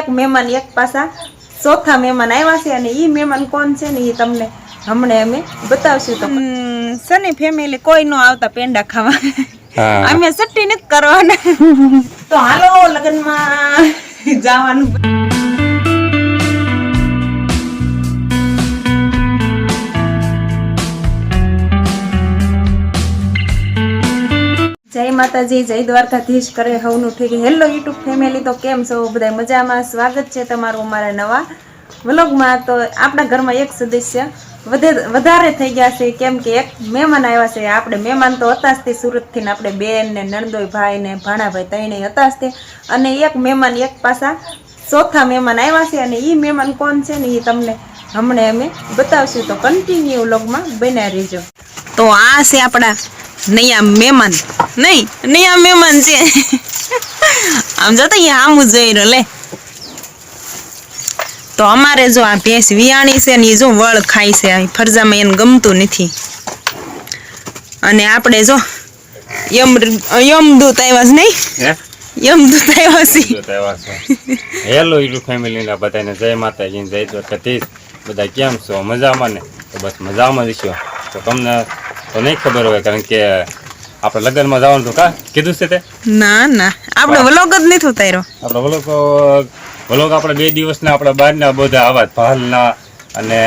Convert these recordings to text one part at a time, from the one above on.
એક મહેમાન એક પાસા ચોથા મહેમાન આવ્યા છે અને ઈ મહેમાન કોણ છે ને એ તમને હમણાં અમે બતાવશું તો. સની ફેમિલી કોઈ ન આવતા પેંડા ખાવા. અમે સટ્ટી નથી કરવાના. તો હાલો લગ્નમાં જવાનું. માતાજી, જય દ્વારકાધીશ, કરે હવનું ઠીક હેલો યુટ્યુબ ફેમિલી તો કેમ છો? બધા મજામાં? સ્વાગત છે તમારું અમારા નવા વ્લોગમાં. તો આપણા ઘરમાં એક સદસ્ય વધે વધારે થઈ ગયા છે. કેમ કે એક મહેમાન આવ્યા છે. આપણે મહેમાન તો હતા જ સુરતથી ને આપણે બેન ને નણદોઈ ભાઈ ને ભાણાભાઈ ત્રણેય હતા જ અને એક મહેમાન એક પાસા ચોથા મહેમાન આવ્યા છે. અને એ મહેમાન કોણ છે ને એ તમને હમણે અમે બતાવશું તો કન્ટિન્યુ વ્લોગમાં બન્યા રહેજો. તો આ છે આપણા નૈયા મહેમાન. નહીં નૈયા મહેમાન છે. આમ જો તો આમ જોઈ રહ્યો લે. તો અમારે જો આ ભેંસ વિયાણી છે ને એ જો વળ ખાય છે આ ફરજામાં એને ગમતું નથી. અને આપણે જો યમ યમદૂત આવ્યા છે નહીં? હે? યમદૂત આવ્યા છે. હેલો યુટ્યુબ ફેમિલીના બધાને જય માતાજી ને જય દ્વારકાધીશ. બધા કેમ છો? મજામાં ને? તો બસ મજામાં જ છો તો તમને તો નહીં ખબર હોય કારણ કે આપણે લગ્નમાં જવાનું તો કા? કીધું છે તે? ના ના. આપણે વ્લોગ જ નથી ઉતાર્યો. આપણે વલોક વ્લોગ આપણે બે દિવસના આપણે બહારના બધા આવા ભાલના અને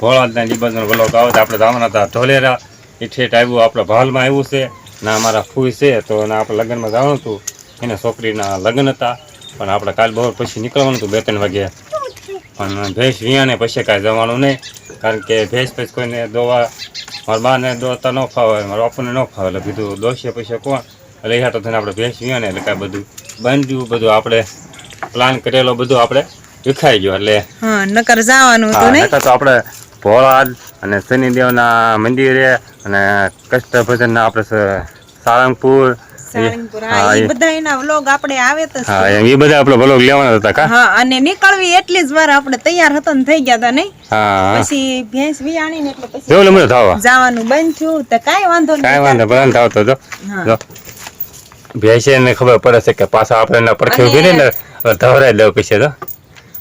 ભોળાના નિબંધનો વ્લોગ વલોક તો આપણે જવાના હતા ઢોલેરા. એ ઠેઠ આવ્યું આપણે ભાલમાં આવ્યું છે. ના અમારા ફૂઈ છે તો ના આપણે લગ્નમાં જવાનું હતું. એના છોકરીના લગ્ન હતા. પણ આપણે કાલ બપોર પછી નીકળવાનું હતું બે ત્રણ વાગે પણ ભેંસ વિયાને પછી કાંઈ જવાનું નહીં. કારણ કે ભેંસ પછી કોઈને દોવા મારા બાને દોતા ન ફાવે મારા બાપુને ન ફાવે એટલે કીધું દોશે પછી કોણ? એટલે એ હાટો થઈને આપણે ભેંસ વિયાને એટલે કાંઈ બધું બાંધ્યું બધું આપણે પ્લાન કરેલો બધું આપણે વિખાઈ ગયો. એટલે નકર જવાનું હા, હતું નહીં? નહીંતર તો આપણે ભોળાદ અને શનિદેવના મંદિરે અને કષ્ટભજનના આપણે સ- સાળંગપુર સાળંગપુર હા, હા એ એ- બધા એના વ્લોગ આપણે આવે તો હા એ બધા આપણે ભલો લેવાના હતા કા? હા અને નીકળવી એટલી જ વાર આપણે તૈયાર હતા ને થઈ ગયા હતા નહીં? હા. પછી ભેંસ વિયાણી ને એટલે પછી જેવું મને થાવા? જવાનું બંધ થયું તો કાંઈ વાંધો કાંઈ વાંધો ભલે થાવતો જો. જો. ભેંસે ને ખબર પડે છે કે પાછા આપણે એના પડખે ઊભી રહીને ધવરાઈ દઉં પછી તો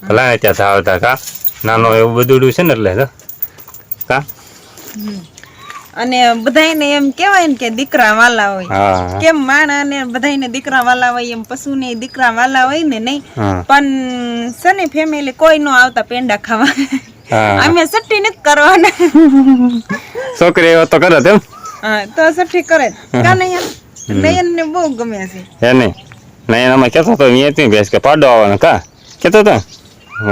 ભલા ને ત્યાં ધાવતા કા? નાનો એવું બધું છે ને એટલે તો કા? અને બધાયને એમ કેવાય ને કે દીકરા વાલા હોય. કેમ માણા ને બધાયને દીકરા વાલા હોય એમ પશુ ને દીકરા વાલા હોય ને નહીં. પણ સને ફેમિલી કોઈ નો આવતા પેંડા ખાવા. અમે સટ્ટી નથી કરવાના. છોકરી એવો તો કરે તેમ હા તો સટ્ટી કરે કાનૈયા નયન? ને બહુ ગમે છે. હે નહીં. નયન અમે કેતો તો ત્યાં ભેંસ કે પાડો આવવાનો કા? કેતો તો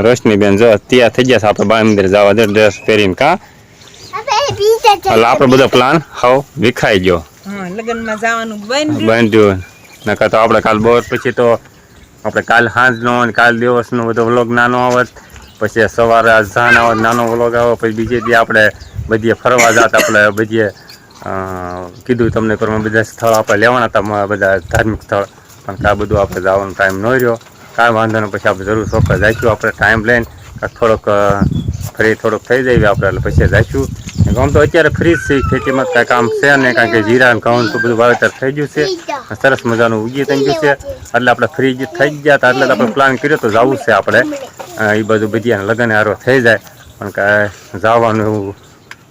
રોશની બેન જો તૈયાર થઈ ગયા છે આપણે બાંદર જવા દે ડ્રેસ પહેરીને કા? એટલે આપણો બધો પ્લાન હાવ વિખાઈ ગયો. હા લગ્નમાં જવાનું બંધ. બાંધ્યું નકર તો આપણે કાલ બપોર પછી તો આપણે કાલ સાંજનો અને કાલ દિવસનો બધો વ્લોગ નાનો આવત પછી સવારે આજ સાંજ આવત નાનો વ્લોગ આવે પછી બીજે દી આપણે બધીએ ફરવા જાત આપણે બધીએ કીધું તમને પ્રમાણે બધા સ્થળ આપણે લેવાના હતા બધા ધાર્મિક સ્થળ. પણ કાં બધું આપણે જવાનો ટાઈમ ન રહ્યો. કાંઈ વાંધો નહીં પછી આપણે જરૂર ચોક્કસ જઈશું આપણે ટાઈમ લઈને. થોડોક ફ્રી થોડુંક થઈ જાય આપણે એટલે પછી જઈશું આમ તો અત્યારે ફ્રી જ છે ખેતીમાં કાંઈ કામ છે ને કારણ કે જીરા ને ઘઉં તો બધું વાવેતર થઈ ગયું છે. સરસ મજાનું ઉગી થઈ ગયું છે. એટલે આપણે ફ્રી જ થઈ ગયા હતા એટલે આપણે પ્લાન કર્યો તો જવું છે આપણે. એ બધું બધી લગ્ન હારો થઈ જાય. પણ કાંઈ જવાનું એવું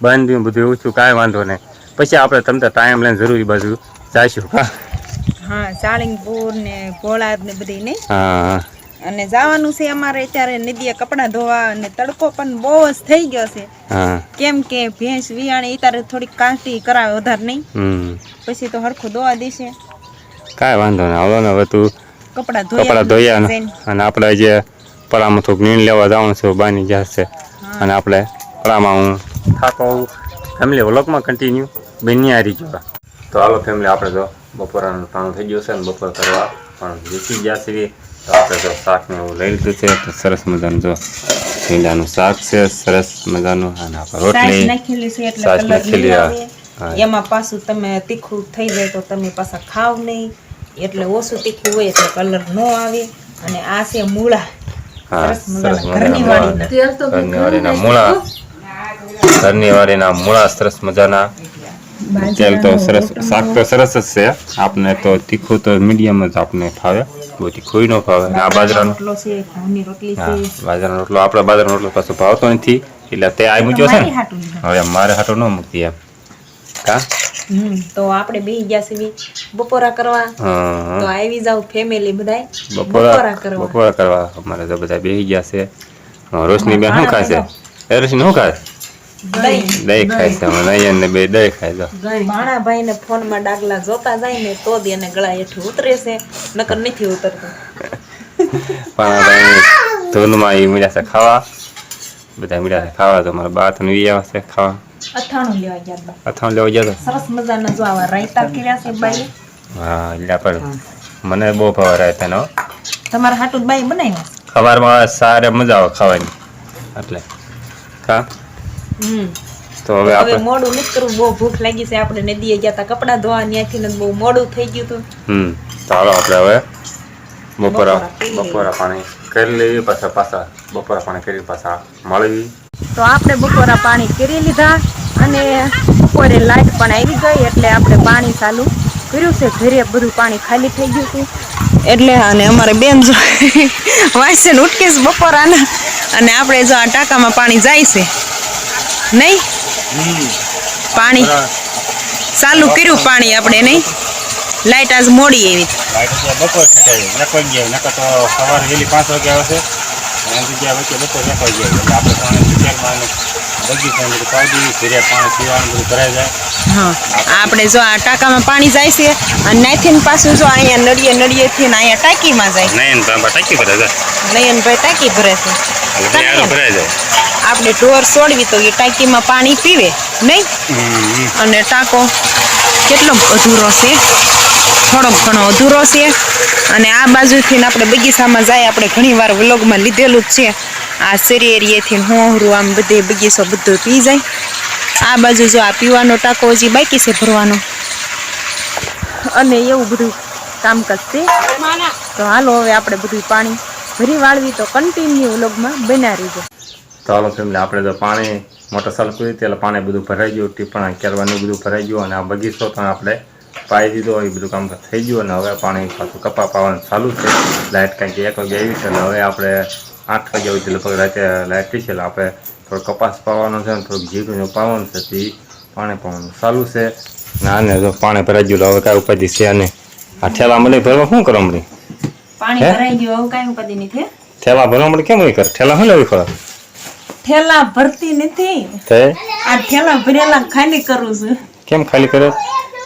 બંધ બધું એવું થયું કાંઈ વાંધો નહીં. પછી આપણે તમને ટાઈમ લઈને જરૂરી બાજુ જઈશું હા. સાળંગપુર ને ભોળાદ ને બધી નહીં હા. અને જવાનું છે અમારે અત્યારે નદીએ કપડાં ધોવા અને તડકો પણ બહુ જ થઈ ગયો છે. કેમ કે ભેંસ વિયાણી અત્યારે થોડીક કાંટી કરાવે વધારે નહીં. હમ. પછી તો હરખું ધોવા દેશે. કાંઈ વાંધો નહીં. હાલો ને હવે તું કપડાં કપડાં ધોયા અને આપણે જે પરામાં થોડુંક નીણ લેવા જવાનું છે બાની જશે અને આપણે પડામાં હું થાકો હું ફેમિલી વ્લોગમાં કન્ટિન્યુ બન્યારી જોવા તો હાલો ફેમિલી આપણે જો બપોરાનું ટાણું થઈ ગયું છે ને બપોર કરવા. પણ બેસી ગયા છીએ. તો આપણે જો શાકને એવું લઈ લીધું છે તો સરસ મજાનું જો ભીંડાનું શાક છે સરસ મજાનું અને આપણે રોટલી કલર નાખેલી. એમાં પાછું તમે તીખું થઈ જાય તો તમે પાછા ખાવ નહીં એટલે ઓછું તીખું હોય એટલે કલર ન આવે અને આ છે મૂળા હા સરસ સરસ મજાના ઘરની ઘરની મૂળા સરસ મજાના તેલ તો સરસ શાક તો સરસ જ છે આપને તો તીખું તો મીડિયમ જ આપને ફાવે બહુ તીખું નો ભાવે. આ બાજરાનો. રોટલો છે ઘઉંની રોટલી છે. બાજરાનો રોટલો આપણે બાજરાનો રોટલો પાછો ભાવતો નથી એટલે તે આ મૂક્યો છે ને? હવે મારે હાટો ન મૂકતી એમ. કા? તો આપણે બે ગયા છીએ બપોરા કરવા. હા. તો આવી જાવ ફેમિલી બધાય બપોરા કરવા. બપોરા કરવા. અમારે તો બધા બે ગયા છે. હા, રોશની બેન શું ખાશે એ રોશની શું ખાય? દહીં. ખાઈ ખાય છે અમે નયન ને બે દહીં ખાય છે. ભાણાભાઈ ને ફોનમાં ડાગલા જોતા જાય ને તો જ એને ગળા હેઠું ઉતરે છે. નકર નથી ઉતરતું. પણ ભાઈ ધૂનમાં એ મળ્યા છે ખાવા. બધા મળ્યા છે ખાવા તો મારા બા તને વી આવે છે ખાવા. અથાણું લેવા ગયા. અથાણ લેવા ગયા સરસ મજાના જો આવા રાયતા કર્યા છે બાઈ હા એટલે પણ મને બહુ ભાવ રહેતા નો તમારા હાટું બાઈ બનાવ્યા સવારમાં સારે મજા આવે ખાવાની. એટલે. કા? હમ તો હવે આપણે મોડું નીકળું બહુ ભૂખ લાગી છે. આપણે નદીએ ગયા હતા કપડાં ધોવા ત્યાંથી ને બહુ મોડું થઈ ગયું હતું. હમ. ચાલો આપણે હવે બપોરા બપોરા પાણી કરી લેવી પાછા પાછા બપોરા પાણી કરી પાછા મળવી તો આપણે બપોરા પાણી કરી લીધા અને બપોરે લાઈટ પણ આવી ગઈ એટલે આપણે પાણી ચાલુ કર્યું છે. ઘરે બધું પાણી ખાલી થઈ ગયું હતું એટલે અને અમારે બેન જો વાંચન ઉટકીશ બપોરાના. અને આપણે જો આ ટાંકામાં પાણી જાય છે. નહીં? પાણી. ચાલુ કર્યું પાણી આપણે નહીં? લાઈટ આજ મોડી એવી બપોર નકો ગયા નકો તો સવારે વહેલી પાંચ વાગે આવશે. એમ જગ્યા વચ્ચે બપોર એક વાગે એટલે આપણે પાણી વિચારમાં બગીચાને બધું પાડી ઘરે પાણી પીવાનું બધું ભરાઈ જાય. આપણે જો આ ટાંકામાં પાણી જાય છે અને નાથી પાછું જો અહીંયા નળીએ નળીએથી ને અહીંયા ટાંકીમાં જાય. નહીં બાબા ટાંકી ભરે છે. નયનભાઈ ટાંકી ભરે છે. ભરાય ભરાઈ જાય. આપણે ઢોર છોડવી તો એ ટાંકીમાં પાણી પીવે નહીં? અને ટાંકો કેટલો અધૂરો છે? થોડોક ઘણો અધૂરો છે. અને આ બાજુથી ને આપણે બગીચામાં જાય આપણે ઘણી વાર વ્લોગમાં લીધેલું જ છે. આ શેરી એરિયેથી હોહરું આમ બધે બગીચો બધો પી જાય. આ બાજુ જો આ પીવાનો ટાંકો હજી બાકી છે ભરવાનો. અને એવું બધું કામકાજ છે? તો હાલો હવે આપણે બધું પાણી ભરી વાળવી તો કન્ટિન્યુ વ્લોગમાં બનાવી રહીજો તો હાલો ફેમિલી આપણે તો પાણી મોટરસાઇકલ ચાલુ કરી એટલે પાણી બધું ભરાઈ ગયું ટીપણા કેરવાનું બધું ભરાઈ ગયું અને આ બગીચો પણ આપણે પાઈ દીધો એ બધું કામ થઈ ગયું અને હવે પાણી પાછું કપા પાવાનું ચાલુ છે. લાઇટ કાંઈક એક વાગે આવી છે અને હવે આપણે આઠ વાગ્યા છે લગભગ રાતે લાઇટ થઈ છે એટલે આપણે થોડો કપાસ પાવાનો છે અને થોડુંક જીરું પાવાનું છે તે પાણી પાવાનું ચાલુ છે. અને ને જો પાણી ભરાઈ ગયું એટલે હવે કાંઈ ઉપાધિ છે નહીં. આ ઠેલા મળે ભરવા શું કરો હમણાં પાણી? ભરાઈ ગયું હવે કાંઈ ઉપાધિ નથી ઠેલા ભરવા મળે કેમ નહીં કરે? ઠેલા શું લેવી ખરા? ઠેલા ભરતી નથી. આ થેલા ભરેલા ખાલી કરું છું. કેમ ખાલી કરે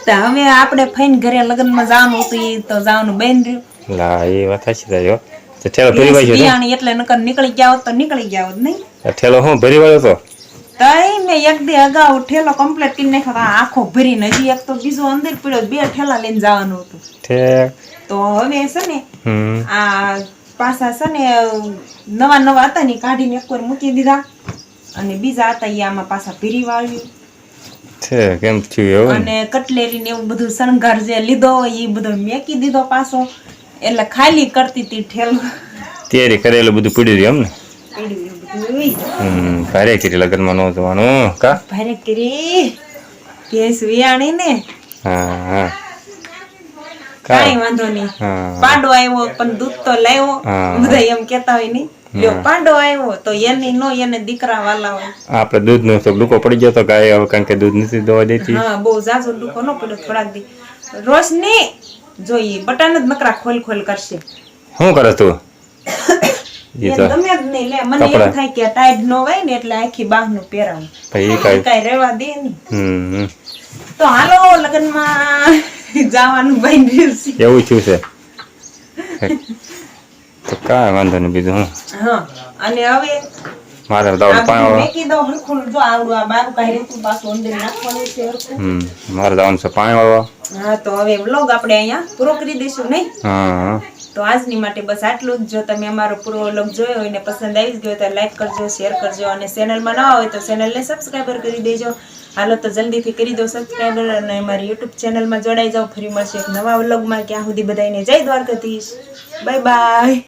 તો હવે આપણે ફઈન ઘરે લગ્નમાં જવાનું હતું એ તો જવાનું બેન રહ્યું. લા એ વાત સાચી થાય તો થેલો ભરી વાળ્યો ને? એટલે નકર નીકળી ગયા હોત તો નીકળી ગયા હોત નહીં. થેલો હું ભરી વાળ્યો તો? તઈ મેં એક દી અગાઉ ઠેલો કમ્પ્લીટ કરી નાખ્યો આખો ભરીને હજી એક તો બીજો અંદર પડ્યો બે ઠેલા લઈને જવાનું હતું. તો હવે છે ને આ પાછા છે ને નવા નવા હતા ને કાઢીને એક વાર મૂકી દીધા. અને બીજા હતા એ આમાં પાછા ભીરી વાળ્યું. છે કેમ થયું એવું અને કટલેરી ને એવું બધું શણગાર જે લીધો એ બધો મેકી દીધો પાછો. એટલે ખાલી કરતી હતી ઠેલો. ત્યારે કરેલું બધું પડી રહ્યું એમ ને. હમ ભારે કરી લગ્નમાં ન જવાનું કા? ભારે કરી. કેસ વિયાણી ને. હા હા. કાંઈ વાંધો નહીં. પાંડો આવ્યો પણ દૂધ તો લાવ્યો. બધા એમ કેતા હોય નહીં. લ્યો પાંડો આવ્યો તો એની નો એને દીકરા વાલા હોય. આપણે દૂધનો તો ડૂકો પડી ગયો તો ગાય હવે કારણ કે દૂધ નથી દોવા દેતી. હા બહુ ઝાઝો દુખો ન પડ્યો થોડાક દી. રોશની જોઈએ બટન જ નકરા ખોલ ખોલ કરશે. શું કરે તું? એ તો ગમે જ નહીં લે મને. એમ થાય કે ટાઈડ નો હોય ને એટલે આખી બાહનું પહેરાવું. ભાઈ રેવા કાંઈ કાંઈ રહેવા દે નહીં. હમ. તો હાલો લગ્નમાં. જવાનું રહ્યું છે એવું થયું છે. તો કાંઈ વાંધો નહીં બીજું હું. હા અને હવે મારે દાવ પાણી મારે દાવાનું છે પાણી વાળવા. હા તો હવે વ્લોગ આપણે અહીંયા પૂરો કરી દઈશું નહીં? હા. તો આજની માટે બસ આટલું જ. જો તમે અમારો પૂરો વ્લોગ જોયો હોય ને પસંદ આવી જ ગયો તો લાઈક કરજો, શેર કરજો અને ચેનલમાં ના હોય તો ચેનલને સબસ્ક્રાઈબર કરી દેજો. હાલો તો જલ્દીથી કરી દો સબસ્ક્રાઈબર અને અમારી યુટ્યુબ ચેનલમાં જોડાઈ જાઓ. ફરી મળશે એક નવા વ્લોગમાં. ક્યાં સુધી બધાને જય દ્વારકાધીશ. Bye bye.